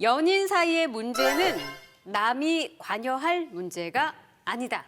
연인 사이의 문제는 남이 관여할 문제가 아니다.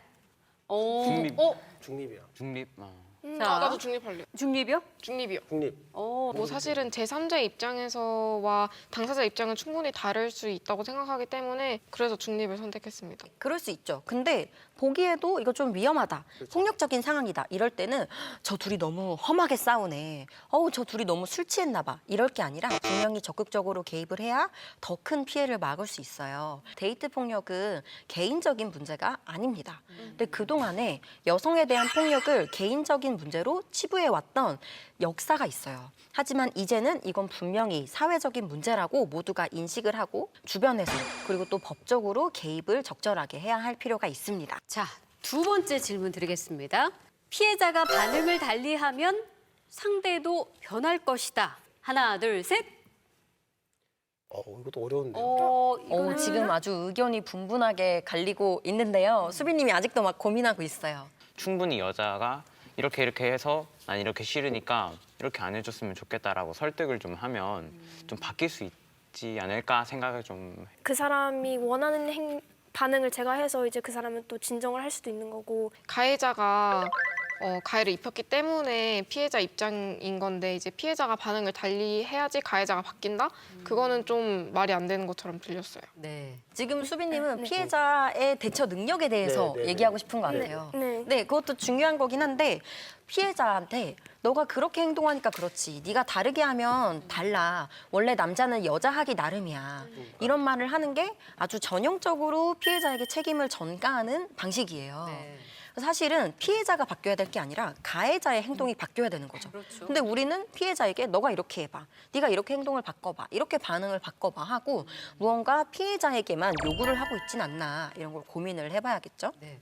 어, 중립. 어, 중립이야. 중립. 어. 음, 자. 아, 나도 중립할래. 중립이요? 중립이요. 중립. 어, 뭐 사실은 제3자 입장에서와 당사자 입장은 충분히 다를 수 있다고 생각하기 때문에 그래서 중립을 선택했습니다. 그럴 수 있죠. 근데 보기에도 이거 좀 위험하다. 폭력적인 상황이다. 이럴 때는 저 둘이 너무 험하게 싸우네. 어우, 저 둘이 너무 술 취했나 봐. 이럴 게 아니라 분명히 적극적으로 개입을 해야 더 큰 피해를 막을 수 있어요. 데이트 폭력은 개인적인 문제가 아닙니다. 근데 그동안에 여성에 대한 폭력을 개인적인 문제로 치부해 왔던 역사가 있어요. 하지만 이제는 이건 분명히 사회적인 문제라고 모두가 인식을 하고 주변에서 그리고 또 법적으로 개입을 적절하게 해야 할 필요가 있습니다. 자, 두 번째 질문 드리겠습니다. 피해자가 반응을 달리하면 상대도 변할 것이다. 하나, 둘, 셋. 어, 이것도 어려운데요. 어, 어, 이거는 지금 아주 의견이 분분하게 갈리고 있는데요. 수빈님이 아직도 막 고민하고 있어요. 충분히 여자가 이렇게 이렇게 해서 난 이렇게 싫으니까 이렇게 안 해줬으면 좋겠다라고 설득을 좀 하면 좀 바뀔 수 있지 않을까 생각을 좀 그 사람이 원하는 행, 반응을 제가 해서 이제 그 사람은 또 진정을 할 수도 있는 거고 가해자가 어, 가해를 입혔기 때문에 피해자 입장인 건데 이제 피해자가 반응을 달리 해야지 가해자가 바뀐다? 그거는 좀 말이 안 되는 것처럼 들렸어요. 네. 지금 수빈님은 피해자의 대처 능력에 대해서 네, 네, 네. 얘기하고 싶은 것 같아요. 네. 네, 그것도 중요한 거긴 한데 피해자한테 너가 그렇게 행동하니까 그렇지. 네가 다르게 하면 달라. 원래 남자는 여자 하기 나름이야. 이런 말을 하는 게 아주 전형적으로 피해자에게 책임을 전가하는 방식이에요. 네. 사실은 피해자가 바뀌어야 될 게 아니라 가해자의 행동이 바뀌어야 되는 거죠. 그렇죠. 근데 우리는 피해자에게 너가 이렇게 해봐. 네가 이렇게 행동을 바꿔봐. 이렇게 반응을 바꿔봐 하고 무언가 피해자에게만 요구를 하고 있진 않나 이런 걸 고민을 해봐야겠죠. 네.